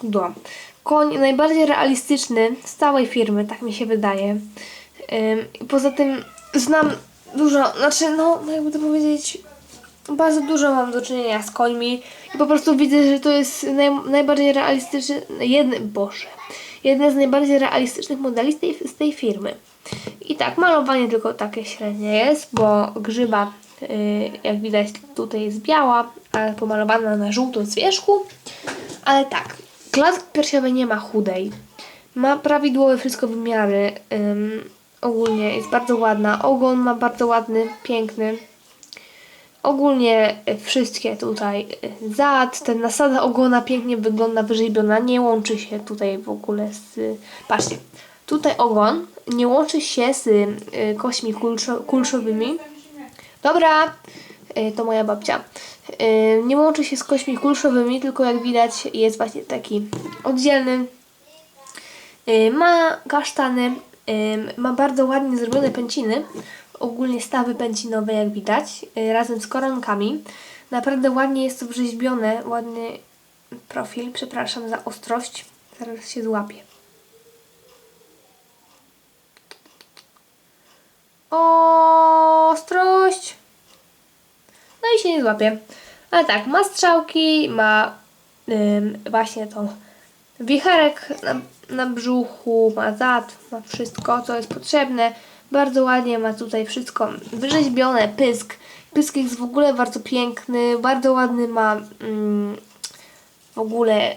cudo. Koń najbardziej realistyczny z całej firmy, tak mi się wydaje. Poza tym znam dużo, znaczy no, jakby to powiedzieć, bardzo dużo mam do czynienia z końmi i po prostu widzę, że to jest naj, najbardziej realistyczny, jedny, boże, jeden z najbardziej realistycznych modeli z tej, z tej firmy. I tak, malowanie tylko takie średnie jest, bo grzyba, yy, jak widać tutaj jest biała, ale pomalowana na żółto z wierzchu. Ale tak, klatki piersiowej nie ma chudej. Ma prawidłowe wszystko wymiary. Ym, ogólnie jest bardzo ładna. Ogon ma bardzo ładny, piękny. Ogólnie wszystkie tutaj y, zad, ten nasada ogona pięknie wygląda, wyrzeźbiona, nie łączy się tutaj w ogóle z... Patrzcie, tutaj ogon nie łączy się z y, kośćmi kulszo, kulszowymi. Dobra, to moja babcia. Y, Nie łączy się z kośćmi kulszowymi, tylko jak widać jest właśnie taki oddzielny. Y, Ma kasztany, y, ma bardzo ładnie zrobione pęciny, ogólnie stawy pęcinowe jak widać, y, razem z koronkami. Naprawdę ładnie jest to wrzeźbione, ładny profil, przepraszam za ostrość, zaraz się złapię. Ostrość! No i się nie złapie. Ale tak, ma strzałki, ma właśnie to wicherek na, na brzuchu, ma zad, ma wszystko, co jest potrzebne. Bardzo ładnie ma tutaj wszystko wyrzeźbione, pysk. Pysk jest w ogóle bardzo piękny, bardzo ładny ma ym, w ogóle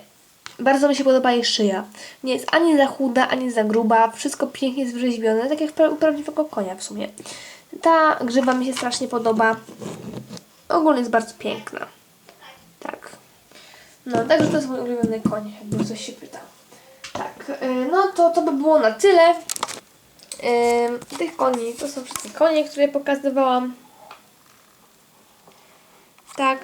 bardzo mi się podoba jej szyja. Nie jest ani za chuda, ani za gruba. Wszystko pięknie jest wrzeźbione, tak jak u prawdziwego konia w sumie. Ta grzyba mi się strasznie podoba. Ogólnie jest bardzo piękna. Tak. No, także to jest mój ulubiony koń, jakby ktoś się pytał. Tak, yy, no to to by było na tyle. Yy, tych koni, to są wszystkie konie, które pokazywałam. Tak.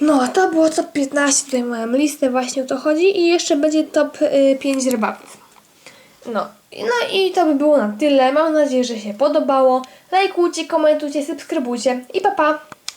No, to było top 15, tutaj mam listę, właśnie o to chodzi i jeszcze będzie top y, 5 rybaków. No, no i to by było na tyle. Mam nadzieję, że się podobało. Lajkujcie, komentujcie, subskrybujcie i pa pa!